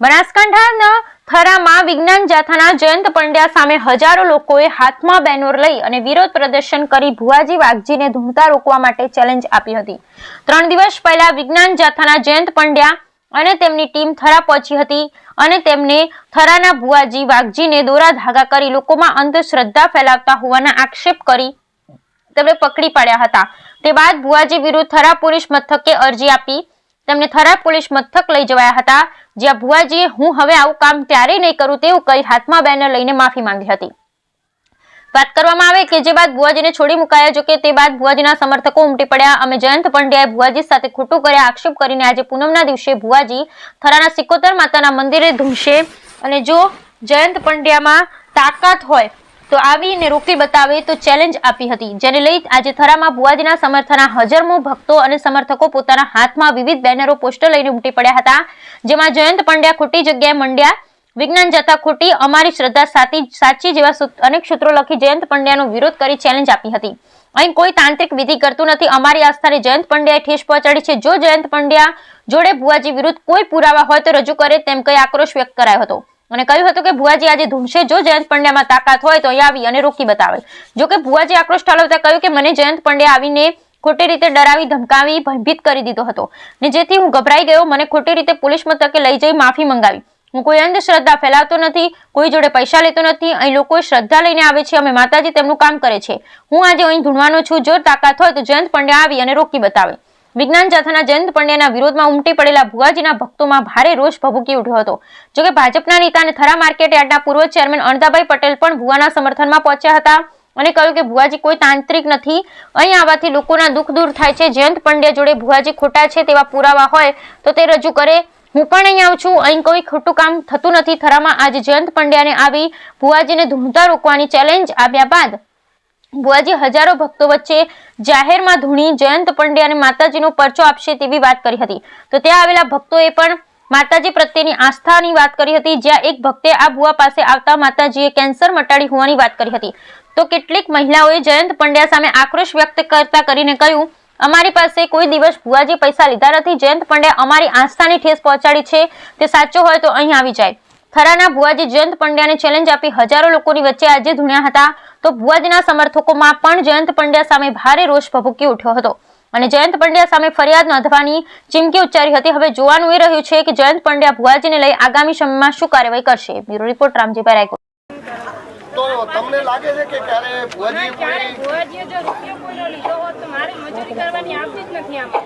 બનાસકાંઠાના થરામાં વિજ્ઞાન જાથાના જયંત પંડ્યા સામે હજારો લોકોએ હાથમાં બેનર લઈ અને વિરોધ પ્રદર્શન કરી ભુવાજી વાઘજીને ધૂમતા રોકવા માટે ચેલેન્જ આપી હતી. ત્રણ દિવસ પહેલા વિજ્ઞાન જાથાના જયંત પંડ્યા અને તેમની ટીમ થરા પહોંચી હતી અને તેમને થરાના ભુવાજી વાઘજીને દોરા ધાગા કરી લોકોમાં અંધશ્રદ્ધા ફેલાવતા હોવાના આક્ષેપ કરી તેમણે પકડી પાડ્યા હતા. તે બાદ ભુવાજી વિરુદ્ધ થરા પોલીસ મથકે અરજી આપી તેમને થરા પોલીસ મથક લઈ જવાયા હતા. જ્યાં ભુવાજીએ હું હવે આવું કામ ક્યારેય નહીં કરું તેવું કહી હાથમાં બેનર લઈને માફી માંગી હતી. વાત કરવામાં આવે કે જે બાદ ભુવાજીને છોડી મુકાયા, જોકે તે બાદ ભુવાજીના સમર્થકો ઉમટી પડ્યા. અમે જયંત પંડ્યાએ ભુવાજી સાથે ખોટું કર્યા આક્ષેપ કરીને આજે પૂનમના દિવસે ભુવાજી થરાના સિકોતર માતાના મંદિરે ધૂમશે. અને જો જયંત પંડ્યામાં તાકાત હોય તો આવીને રોકી બતાવે તો ચેલેન્જ આપી હતી. જેને લઈ આજે થરામાં ભુવાજીના સમર્થના હજારમો ભક્તો અને સમર્થકો પોતાના હાથમાં વિવિધ બેનરો, પોસ્ટર લઈને ઉમટી પડ્યા હતા. જેમાં જયંત પંડ્યા, ખોટી જગ્યાએ મંડ્યા, વિજ્ઞાન જતા ખોટી, અમારી શ્રદ્ધા સાચી સાચી જેવા અનેક સૂત્રો લખી જયંત પંડ્યાનો વિરોધ કરી ચેલેન્જ આપી હતી. અહીં કોઈ તાંત્રિક વિધિ કરતું નથી. અમારી આસ્થાને જયંત પંડ્યાએ ઠેસ પહોંચાડી છે. જો જયંત પંડ્યા જોડે ભુવાજી વિરુદ્ધ કોઈ પુરાવા હોય તો રજૂ કરે તેમ કઈ આક્રોશ વ્યક્ત કરાયો હતો. અને કહ્યું હતું કે ભુવાજી આજે ધૂમશે. જો જયંત પંડ્યામાં તાકાત હોય તો અહીં આવી અને રોકી બતાવે. જો કે ભુવાજી આક્રોશ ઠાલવતા કહ્યું કે મને જયંત પંડ્યા આવીને ખોટી રીતે ડરાવી, ધમકાવી, ભયભીત કરી દીધો હતો. ને જેથી હું ગભરાઈ ગયો, મને ખોટી રીતે પોલીસ મથકે લઈ જઈ માફી મંગાવી. હું કોઈ અંધશ્રદ્ધા ફેલાવતો નથી, કોઈ જોડે પૈસા લેતો નથી, અહીં લોકો શ્રદ્ધા લઈને આવે છે, અમે માતાજી તેમનું કામ કરે છે. હું આજે અહીં ધૂણવાનો છું, જો તાકાત હોય તો જયંત પંડ્યા આવી અને રોકી બતાવે. વિજ્ઞાન જાથાના જયંત પંડ્યાના વિરોધમાં ઉમટી પડેલા ભુવાજીના ભક્તોમાં ભારે રોષ ભભૂકી ઉઠ્યો હતો. જોકે ભાજપના નેતા અને થરા માર્કેટ યાર્ડના પૂર્વ ચેરમેન અણદાભાઈ પટેલ પણ ભુવાના સમર્થનમાં પહોંચ્યા હતા અને કહ્યું કે ભુવાજી કોઈ તાંત્રિક નથી. અહીં આવવાથી લોકોના દુઃખ દૂર થાય છે. જયંત પંડ્યા જોડે ભુવાજી ખોટા છે તેવા પુરાવા હોય તો તે રજૂ કરે. હું પણ અહીં આવું છું. અહીં કોઈ ખોટું કામ થતું નથી. થરામાં આજે જયંત પંડ્યાને આવી ભુવાજીને ધૂમતા રોકવાની ચેલેન્જ આપ્યા બાદ ભુવાજી હજારો ભક્તો વચ્ચે જાહેરમાં ધૂણી, જયંત પંડ્યાને માતાજીનો પરચો આપશે તેવી વાત કરી હતી. તો ત્યાં આવેલા ભક્તોએ પણ માતાજી પ્રત્યેની આસ્થાની વાત કરી હતી. જ્યાં એક ભક્તે આ ભુવા પાસે આવતા માતાજીએ કેન્સર મટાડી હોવાની વાત કરી હતી. તો કેટલીક મહિલાઓએ જયંત પંડ્યા સામે આક્રોશ વ્યક્ત કરતા કરીને કહ્યું, અમારી પાસે કોઈ દિવસ ભુવાજી પૈસા લીધા નથી. જયંત પંડ્યા અમારી આસ્થાની ઠેસ પહોંચાડી છે. તે સાચો હોય તો અહીં આવી જાય. થરાના ભુવાજી જયંત પંડ્યાને ચેલેન્જ આપી હજારો લોકોની વચ્ચે આજે ધૂણ્યા હતા. તો ભુવાજીના સમર્થકોમાં પણ જયંત પંડ્યા સામે ભારે રોષ ભભૂકી ઉઠ્યો હતો. અને જયંત પંડ્યા સામે ફરિયાદ નોંધવાની ચીમકી ઉચ્ચારી હતી. હવે જોવાનું એ રહ્યું છે કે જયંત પંડ્યા ભુવાજીને લઈ આગામી સમયમાં શું કાર્યવાહી કરશે? Bureau report Ramjibhai Raikot. તો તમને લાગે છે કે ક્યારે ભુવાજી ક્યારે ભુવાજીએ જો રૂપિયો કોઈનો લીધો હોત તો મારે મજૂરી કરવાની આવતી જ નથી આમાં.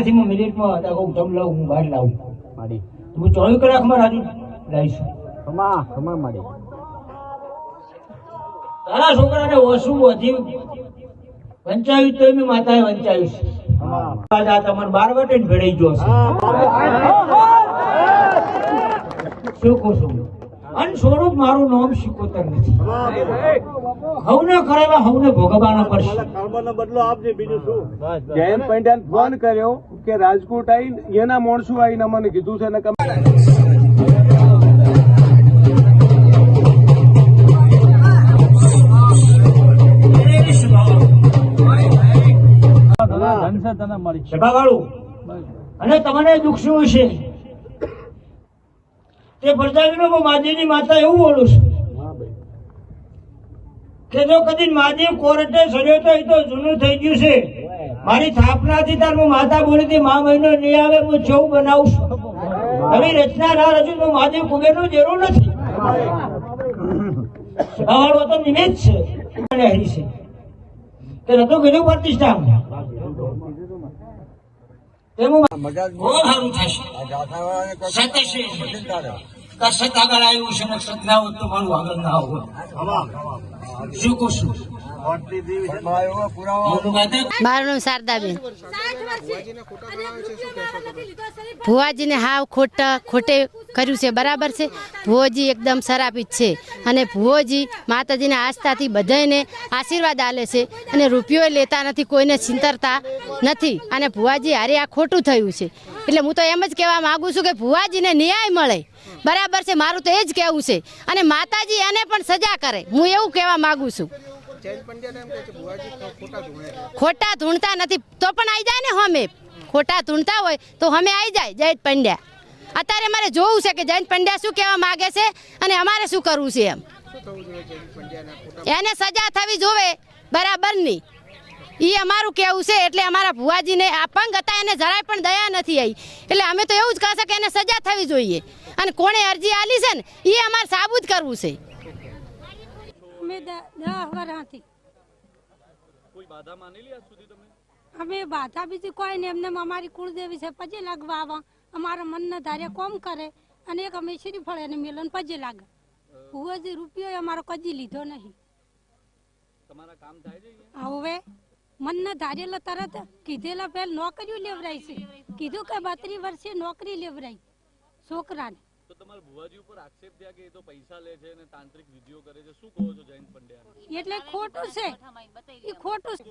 નથી હું મિનિટમાં હતા કહું જમ લઉં હું બહાર લાવું. માડી હું ચોવીસ કલાકમાં રાજુ લાવીશ. ખમા ખમા માડી તારા છોકરાને ઓછું વધી વંચાવ્યું તો મેં માતાએ વંચાવ્યું છે. આ તમારે બાર વટે જ ભેળાઈ ગયો છે. શું કહું છું? અન સ્વરૂપ મારું નામ શીખોતર નથી. હવને કરેલા હવને ભોગવવાના પડશે. કર્મનો બદલો આપજે બીજું શું? જયંત પંડ્યાને ફોન કર્યો કે રાજકોટ આવીને એના માણસો આવીને મને કીધું છે ને કે સભાવાળું. અને તમને દુઃખ શું છે તે પ્રજાજનો હું માજીની માતા એવું બોલું છું. કે જો કદી માજી કોર્ટે સર્યો તો એ તો જૂનું થઈ ગયું છે. મારી સ્થાપનાથી તાર હું માતા બોલી હતી મા મહિનો નહીં આવે હું ચૌ બનાવું છું. રચના ના રજૂ તો મહાદેવ કુબેરનું જરૂર નથી. સભાવાળો તો નિમિત્ત છે. અને હરી છે. કે નતું કીધું પ્રતિષ્ઠા સારું થશે સત્ય છે. આગળ આવ્યું છે ને ના હોત તો મારું આગળ ના હોત શું કહું છું? મારું માતા મારું નામ શારદાબેન. ભુવાજીને હાવ ખોટા ખોટે કર્યું છે, બરાબર છે? ભુવોજી એકદમ સરાપિત છે. અને ભુવોજી માતાજીના આસ્થાથી બધાને આશીર્વાદ આલે છે અને રૂપિયો લેતા નથી, કોઈને ચિંતરતા નથી. અને ભુવાજી હારે આ ખોટું થયું છે. એટલે હું તો એમ જ કહેવા માગું છું કે ભુવાજીને ન્યાય મળે. બરાબર છે, મારું તો એ જ કહેવું છે. અને માતાજી એને પણ સજા કરે. હું એવું કહેવા માગું છું. ખોટા ધૂણતા નથી. તો પણ આવી જાય ને હમે. ખોટા ધૂણતા હોય તો હમે આવી જાય, જયત પંડ્યા. અત્યારે અમારે જોવું છે કે જયંત પંડ્યા શું કહેવા માગે છે અને અમારે શું કરવું છે એમ. એને સજા થવી જોવે બરાબરની. એ અમારું કેવું છે એટલે અમારા ભુવાજીને અપંગ હતા એને જરાય પણ દયા નથી આવી એટલે અમે તો એવું જ કહેશે કે એને સજા થવી જોઈએ. અને કોણે અરજી આલી છે ને એ અમારે સાબુત કરવું છે. અમે બાધા બીજી કોઈ નહીં. એમને અમારી કુળદેવી છે પજે લાગવા આવા. અમારા મનને ધારે કોમ કરે અને એક અમે શ્રીફળ એને મિલન પજે લાગે. હુવાજી રૂપિયો અમારો કદી લીધો નહીં. હા, હવે મનને ધારેલા તરત કીધેલા પેલ નોકરીઓ લેવરાય છે. કીધું કે બત્રી વર્ષે નોકરી લેવરાય. છોકરાને. તો તમારા ભુવાજી ઉપર આક્ષેપ થયા કે એ તો પૈસા લે છે અને તાંત્રિક વિધિઓ કરે છે? શું કહો છો જયંત પંડ્યા? એટલે ખોટું છે. એ ખોટું છે.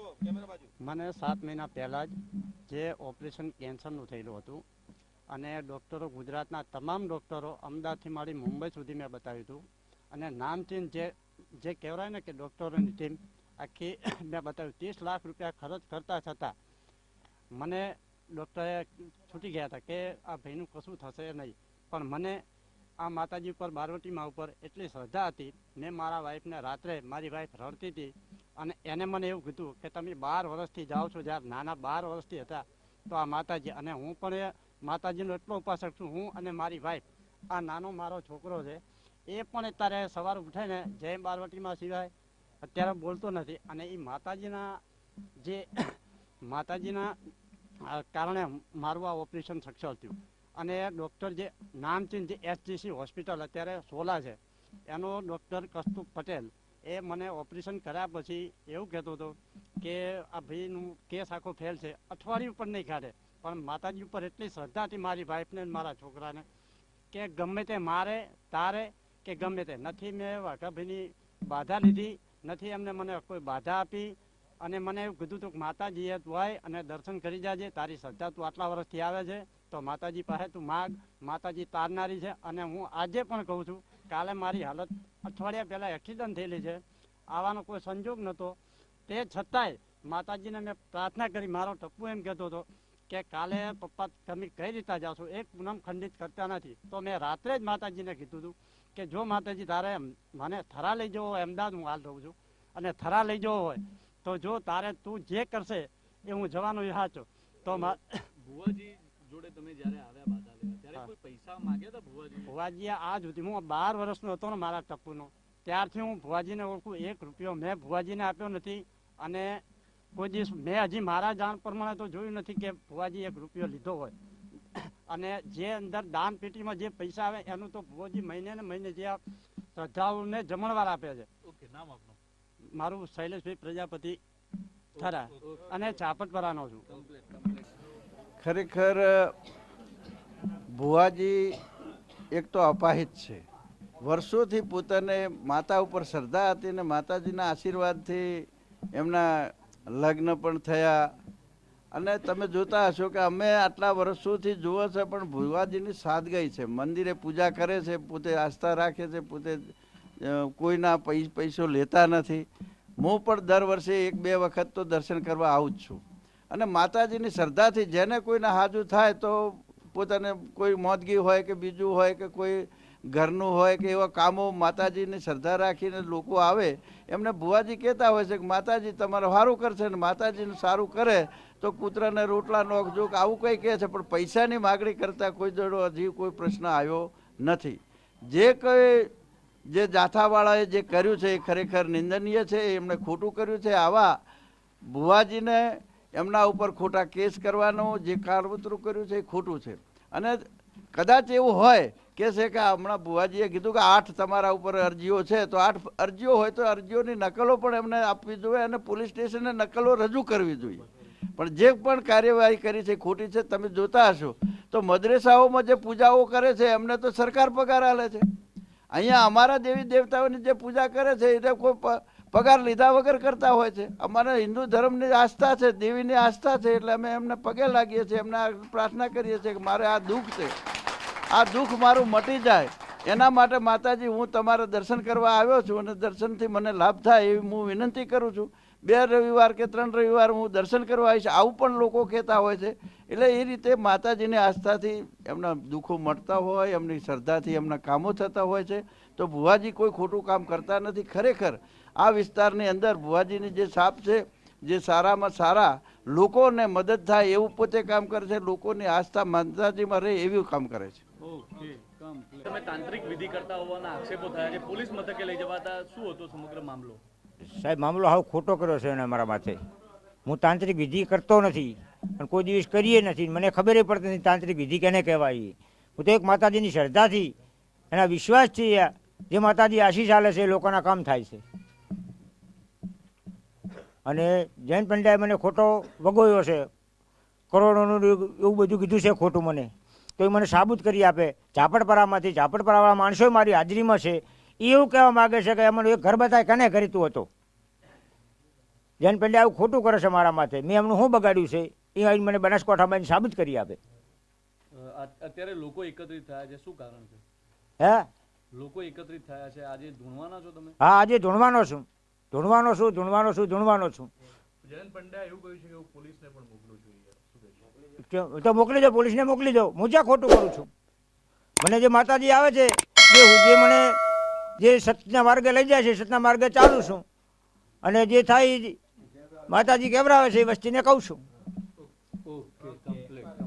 મને સાત મહિના પહેલા જ જે ઓપરેશન કેન્સરનું થયેલું હતું અને ડૉક્ટરો ગુજરાતના તમામ ડૉક્ટરો અમદાવાદથી માંડી મુંબઈ સુધી મેં બતાવ્યું હતું. અને નામચીન જે જે કહેવાય ને કે ડૉક્ટરોની ટીમ આખી મેં બતાવ્યું ત્રીસ લાખ રૂપિયા ખર્ચ કરતા છતાં મને ડૉક્ટરે છૂટી ગયા હતા કે આ ભાઈનું કશું થશે નહીં. પણ મને આ માતાજી ઉપર બારવટી મા ઉપર એટલી શ્રદ્ધા હતી. મેં મારા વાઈફને રાત્રે મારી વાઈફ રડતી હતી અને એને મને એવું કીધું કે તમે બાર વર્ષથી જાઓ છો, જ્યારે નાના બાર વર્ષથી હતા, તો આ માતાજી અને હું પણ માતાજીનો એટલો ઉપાસક છું. હું અને મારી વાઈફ આ નાનો મારો છોકરો છે, એ પણ અત્યારે સવારે ઉઠાઈને જય બારવટીમાં સિવાય અત્યારે બોલતો નથી. અને એ માતાજીના જે માતાજીના કારણે મારું આ ઓપરેશન સક્ષમ થયું. અને ડૉક્ટર જે નામચીન જે એસજીસી હોસ્પિટલ અત્યારે સોલા છે, એનો ડૉક્ટર કસ્તુક પટેલ, એ મને ઓપરેશન કર્યા પછી એવું કહેતો હતો કે આ ભાઈનું કેસ આખો ફેલ છે, અઠવાડિયું પણ નહીં કાઢે, પણ માતાજી ઉપર એટલી શ્રદ્ધા હતી મારી વાઈફને મારા છોકરાને કે ગમે તે મારે, તારે કે ગમે તે. નથી મેં વાઘાભાઈની બાધા લીધી, નથી એમને મને કોઈ બાધા આપી, અને મને એવું કીધું હતું કે માતાજીએ તું આય અને દર્શન કરી જાજે, તારી શ્રદ્ધા તું આટલા વર્ષથી આવે છે તો માતાજી પાસે તું માગ, માતાજી તારનારી છે અને હું આજે પણ કહું છું, કાલે મારી હાલત અઠવાડિયા પહેલાં એક્સિડન્ટ થયેલી છે, આવવાનો કોઈ સંજોગ નહોતો. તે છતાંય માતાજીને મેં પ્રાર્થના કરી, મારો ટપ્પુ એમ કહેતો હતો કે કાલે પપ્પા તમે કઈ રીતે જાશો એક પૂનમ ખંડિત કરતા નથી. તો મેં રાત્રે જ માતાજીને કીધું હતું કે જો માતાજી તારે મને થરા લઈ જવો હોય, અમદાવાદ હું હાલ રહું છું, અને થરા લઈ જવો હોય, તો જો તારે તું જે કરશે એ હું જવાનો સાચો તો મા ભુવાજી જોડે તમે જ્યારે આવ્યા બાધા લેવા ત્યારે કોઈ પૈસા માંગ્યા હતા ભુવાજી ભુવાજી આ સુધી હું બાર વર્ષનો હતો ને મારા ટપ્પુનો. ત્યારથી હું ભુવાજીને ઓળખું. એક રૂપિયો મેં ભુવાજીને આપ્યો નથી. અને કોઈ દિવસ મેં હજી મારા જાણ પ્રમાણે તો જોયું નથી કે ભુવાજી એક રૂપિયો લીધો હોય. અને જે અંદર દાન પેટીમાં જે પૈસા આવે એનું તો ભુવાજી મહિને ને મહિને જે શ્રદ્ધાળુને જમણવાર આપે છે. ઓકે નામ આપનું. મારું શૈલેષભાઈ પ્રજાપતિ થરા. અને ચાપટપરાનો છું. ખરેખર, ભુવાજી એક તો અપાહિત છે. વર્ષોથી પોતાને માતા ઉપર શ્રદ્ધા હતી ને માતાજીના આશીર્વાદથી એમના લગ્ન પણ થયા. અને તમે જોતા હશો કે અમે આટલા વર્ષોથી જુઓ છે, પણ ભુવાજીની સાદગાઈ છે. મંદિરે પૂજા કરે છે, પોતે આસ્થા રાખે છે, પોતે કોઈના પૈસો લેતા નથી. હું પણ દર વર્ષે એક બે વખત તો દર્શન કરવા આવું જ છું. અને માતાજીની શ્રદ્ધાથી જેને કોઈને હાજુ થાય તો પોતાને કોઈ મોદગી હોય કે બીજું હોય કે કોઈ ઘરનું હોય કે એવા કામો માતાજીની શ્રદ્ધા રાખીને લોકો આવે, એમને ભુવાજી કહેતા હોય છે કે માતાજી તમારે સારું કરશે ને માતાજીનું સારું કરે તો કૂતરાને રોટલા નોખજો કે આવું કંઈ કહે છે, પણ પૈસાની માગણી કરતાં કોઈ જોડો હજી કોઈ પ્રશ્ન આવ્યો નથી. જે કંઈ જે જાથાવાળાએ જે કર્યું છે એ ખરેખર નિંદનીય છે, એમણે ખોટું કર્યું છે. આવા ભુવાજીને એમના ઉપર ખોટા કેસ કરવાનો જે કાળવતરું કર્યું છે એ ખોટું છે. અને કદાચ એવું હોય, કે છે કે હમણાં ભુવાજીએ કીધું કે આઠ તમારા ઉપર અરજીઓ છે, તો આઠ અરજીઓ હોય તો અરજીઓની નકલો પણ એમને આપવી જોઈએ અને પોલીસ સ્ટેશને નકલો રજૂ કરવી જોઈએ. પણ જે પણ કાર્યવાહી કરી છે ખોટી છે, તમે જોતા હશો. તો મદ્રેસાઓમાં જે પૂજાઓ કરે છે, એમને તો સરકાર પગાર આલે છે. અહીંયા અમારા દેવી દેવતાઓની જે પૂજા કરે છે, એ કોઈ પગાર લીધા વગર કરતા હોય છે. અમારા હિન્દુ ધર્મની આસ્થા છે, દેવીની આસ્થા છે, એટલે અમે એમને પગે લાગીએ છીએ, એમને પ્રાર્થના કરીએ છીએ કે મારે આ દુઃખ છે. આ દુઃખ મારું મટી જાય. એના માટે માતાજી, હું તમારા દર્શન કરવા આવ્યો છું અને દર્શનથી મને લાભ થાય એવી હું વિનંતી કરું છું. બે રવિવાર કે ત્રણ રવિવાર હું દર્શન કરવા આવીશ, આવું પણ લોકો કહેતા હોય છે. એટલે એ રીતે માતાજીને આસ્થાથી એમના દુઃખો મળતા હોય, એમની શ્રદ્ધાથી એમના કામો થતા હોય છે. તો ભુવાજી કોઈ ખોટું કામ કરતા નથી. ખરેખર આ વિસ્તારની અંદર ભુવાજીની જે છાપ છે, જે સારામાં સારા લોકોને મદદ થાય એવું પોતે કામ કરે છે. લોકોની આસ્થા માતાજીમાં રહે એવું કામ કરે છે. તમે તાંત્રિક વિધિ કરતા હોવાના આક્ષેપો થયા છે પોલીસ મથકે લઈ જવાતા શું હતો સમગ્ર મામલો? સાહેબ, મામલો હાવ ખોટો કર્યો છે એને મારા માથે. હું તાંત્રિક વિધિ કરતો નથી, પણ કોઈ દિવસ કરીએ નથી. મને ખબર પડતી નથી તાંત્રિક વિધિ કેને કહેવાય. હું તો એક માતાજીની શ્રદ્ધાથી, એના વિશ્વાસથી જે માતાજી આશીષ આલે છે એ લોકોના કામ થાય છે. અને જૈન પંડ્યાએ મને ખોટો વગોયો છે. કરોડોનું એવું બધું કીધું છે ખોટું મને. તો એ મને સાબુત કરી આપે. ઝાપડપરામાંથી, ઝાપડપરાવાળા માણસો મારી હાજરીમાં છે. એવું કહેવા માગે છે કે અમને એક ઘર બતાય કને કરીતું હતું? જેન પંડ્યા આવું ખોટું કરે છે મારા માથે. મેં એમનું શું બગાડ્યું છે? એ આવીને મને બનાસકાંઠામાં સાબિત કરી આપે. અત્યારે લોકો એકત્રિત થયા છે. શું કારણ છે? હે? લોકો એકત્રિત થયા છે. આજે ધૂણવાના છો તમે? હા આજે ધૂણવાનો છું. ધૂણવાનો છું ધૂણવાનો છું ધૂણવાનો છું. જયંત પંડ્યા એવું કહ્યું છે કે હું પોલીસને પણ મોકલું છું તો મોકલી દો પોલીસને મોકલી દો. હું જ્યાં ખોટું કરું છું? મને જે માતાજી આવે છે હું- જે મને જે સતના માર્ગે લઈ જાય છે, સતના માર્ગે ચાલું છું. અને જે થાય માતાજી કેવરાવે છે એ વસ્તીને કહું છું.